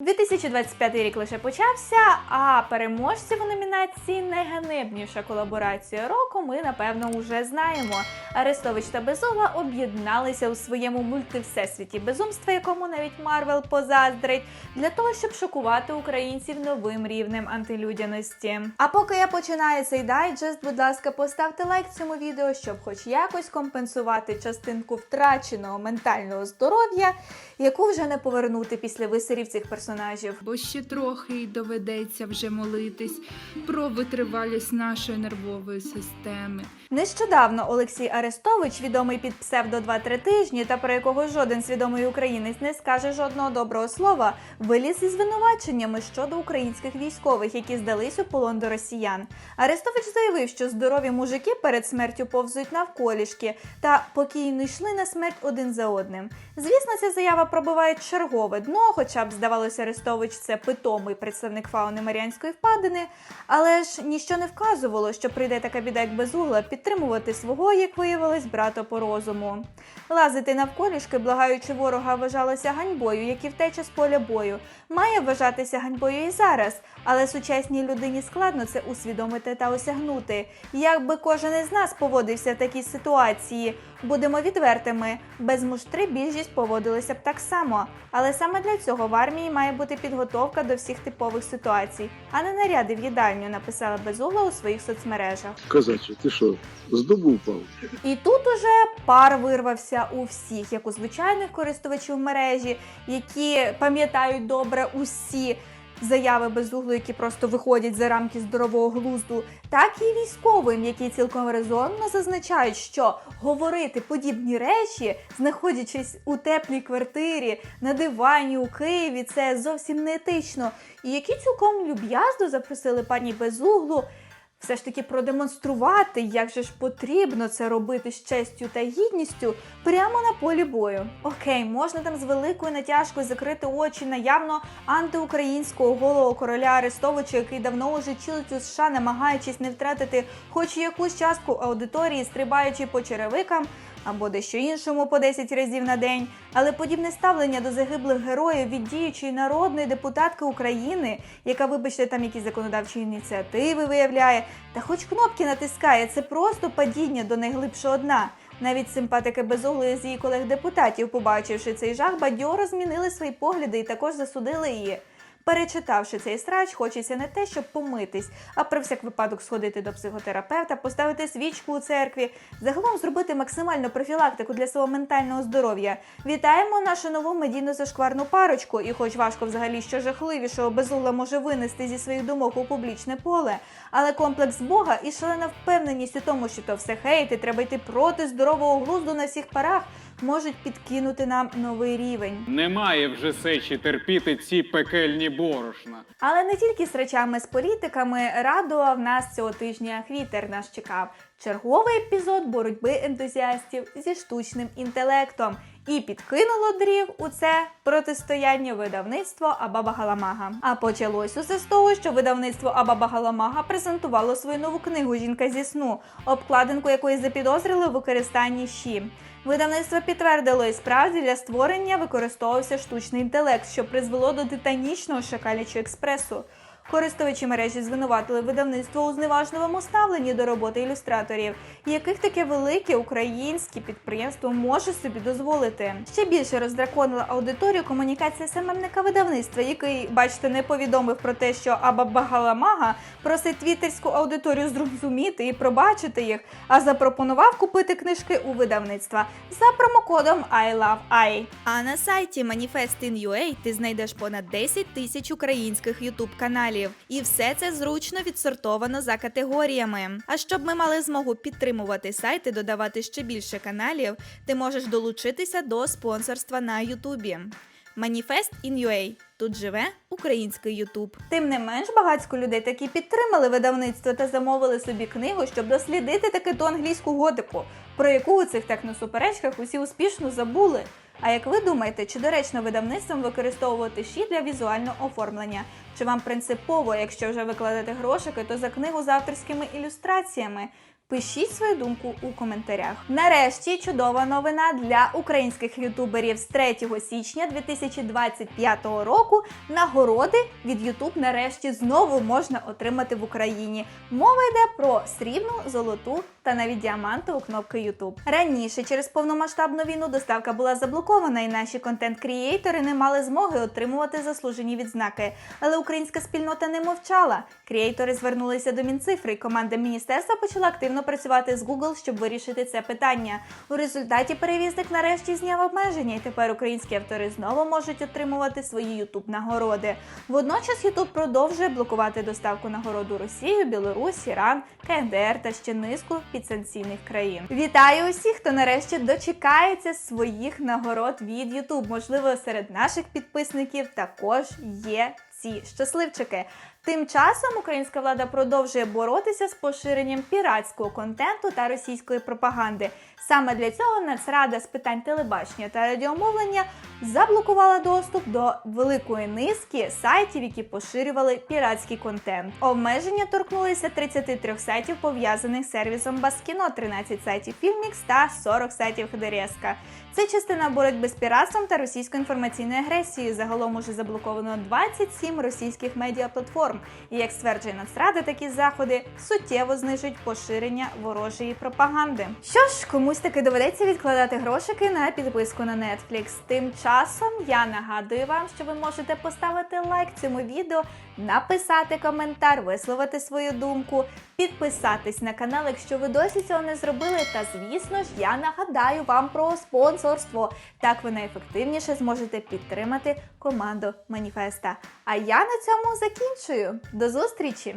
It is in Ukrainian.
2025 рік лише почався, а переможців у номінації Найганебніша колаборація року ми напевно вже знаємо. Арестович та Безугла об'єдналися у своєму мультивсесвіті безумства, якому навіть Марвел позаздрить, для того, щоб шокувати українців новим рівнем антилюдяності. А поки я починаю цей дайджест, будь ласка, поставте лайк цьому відео, щоб хоч якось компенсувати частинку втраченого ментального здоров'я, яку вже не повернути після висерів цих персонажів. Бо ще трохи й доведеться вже молитись про витривалість нашої нервової системи. Нещодавно Олексій Арестович, відомий під псевдо 2-3 тижні, та про якого жоден свідомий українець не скаже жодного доброго слова, виліз із звинуваченнями щодо українських військових, які здались у полон до росіян. Арестович заявив, що здорові мужики перед смертю повзуть навколішки та покійно йшли на смерть один за одним. Звісно, ця заява пробиває чергове дно, хоча б здавалося, Арестович це питомий представник фауни Маріанської впадини, але ж ніщо не вказувало, що прийде така біда, як безугла, підтримувати свого, як виявилось, брата по розуму. Лазити навколішки, благаючи ворога, вважалося ганьбою, як і втеча з поля бою. Має вважатися ганьбою і зараз, але сучасній людині складно це усвідомити та осягнути. Як би кожен із нас поводився в такій ситуації, будемо відвертими. Без муштри більшість поводилися б так само. Але саме для цього в армії має бути підготовка до всіх типових ситуацій, а не наряди в їдальню, написала Безугла у своїх соцмережах. Козаче, ти що, з дубу впав? І тут уже пар вирвався у всіх, як у звичайних користувачів мережі, які пам'ятають добре усі заяви безуглу, які просто виходять за рамки здорового глузду, так і військовим, які цілком резонно зазначають, що говорити подібні речі, знаходячись у теплій квартирі на дивані у Києві, це зовсім не етично. І які цілком люб'язно запросили пані Безуглу все ж таки продемонструвати, як же ж потрібно це робити з честю та гідністю прямо на полі бою. Окей, можна там з великою натяжкою закрити очі на явно антиукраїнського голого короля Арестовича, який давно уже чилить у США, намагаючись не втратити хоч якусь частку аудиторії, стрибаючи по черевикам. Або дещо іншому по 10 разів на день, але подібне ставлення до загиблих героїв від діючої народної депутатки України, яка, вибачте, там якісь законодавчі ініціативи виявляє, та хоч кнопки натискає, це просто падіння до найглибшого дна. Навіть симпатики безуглої з її колег-депутатів, побачивши цей жах, бадьоро змінили свої погляди і також засудили її. Перечитавши цей срач, хочеться не те, щоб помитись, а про всяк випадок сходити до психотерапевта, поставити свічку у церкві, загалом зробити максимальну профілактику для свого ментального здоров'я. Вітаємо нашу нову медійно зашкварну парочку, і хоч важко взагалі що жахливішого безугла може винести зі своїх думок у публічне поле, але комплекс Бога і шалена впевненість у тому, що то все хейти, треба йти проти здорового глузду на всіх парах, можуть підкинути нам новий рівень. Немає вже сечі терпіти ці пекельні борошна. Але не тільки з речами з політиками радував нас цього тижня Хвітер нас чекав. Черговий епізод боротьби ентузіастів зі штучним інтелектом. І підкинуло дріг у це протистояння видавництво Абаба Галамага. А почалось усе з того, що видавництво Абаба Галамага презентувало свою нову книгу Жінка зі сну, обкладинку якої запідозрили у використанні щі. Видавництво підтвердило і справді для створення використовувався штучний інтелект, що призвело до титанічного шакалячого експресу. Користувачі мережі звинуватили видавництво у зневажливому ставленні до роботи ілюстраторів, яких таке велике українське підприємство може собі дозволити. Ще більше роздраконила аудиторію комунікація самемника видавництва, який, бачите, не повідомив про те, що Абабагаламага просить твіттерську аудиторію зрозуміти і пробачити їх, а запропонував купити книжки у видавництва за промокодом I love I. А на сайті Manifestin.ua ти знайдеш понад 10 тисяч українських ютуб каналів. І все це зручно відсортовано за категоріями. А щоб ми мали змогу підтримувати сайт і додавати ще більше каналів, ти можеш долучитися до спонсорства на Ютубі. Маніфест in.ua. Тут живе український Ютуб. Тим не менш, багатько людей таки підтримали видавництво та замовили собі книгу, щоб дослідити таки ту англійську готику, про яку у цих техносуперечках усі успішно забули. А як ви думаєте, чи доречно видавництвом використовувати щі для візуального оформлення? Чи вам принципово, якщо вже викладати грошики, то за книгу з авторськими ілюстраціями? Пишіть свою думку у коментарях. Нарешті чудова новина для українських ютуберів з 3 січня 2025 року. Нагороди від YouTube нарешті знову можна отримати в Україні. Мова йде про срібну, золоту та навіть діамантову кнопки YouTube. Раніше через повномасштабну війну доставка була заблокована, і наші контент-крієйтори не мали змоги отримувати заслужені відзнаки. Але українська спільнота не мовчала. Крієйтори звернулися до Мінцифри, і команда міністерства почала активно працювати з Google, щоб вирішити це питання. У результаті перевізник нарешті зняв обмеження, і тепер українські автори знову можуть отримувати свої YouTube нагороди. Водночас YouTube продовжує блокувати доставку нагород у Росію, Білорусь, Іран, КНДР та ще низку підсанкційних країн. Вітаю усіх, хто нарешті дочекається своїх нагород від YouTube. Можливо, серед наших підписників також є ці щасливчики. Тим часом українська влада продовжує боротися з поширенням піратського контенту та російської пропаганди. Саме для цього Нацрада з питань телебачення та радіомовлення заблокувала доступ до великої низки сайтів, які поширювали піратський контент. Обмеження торкнулися 33 сайтів, пов'язаних з сервісом Баскіно, 13 сайтів Filmix та 40 сайтів Ходорєска. Це частина боротьби з піратством та російською інформаційною агресією. Загалом уже заблоковано 27 російських медіаплатформ. І як стверджує Нацрада, такі заходи суттєво знижують поширення ворожої пропаганди. Що ж, комусь таки доведеться відкладати грошики на підписку на Netflix. Тим часом я нагадую вам, що ви можете поставити лайк цьому відео, написати коментар, висловити свою думку, підписатись на канал, якщо ви досі цього не зробили. Та звісно ж, я нагадаю вам про спонсорство. Так ви найефективніше зможете підтримати команду Маніфеста. А я на цьому закінчую. До зустрічі!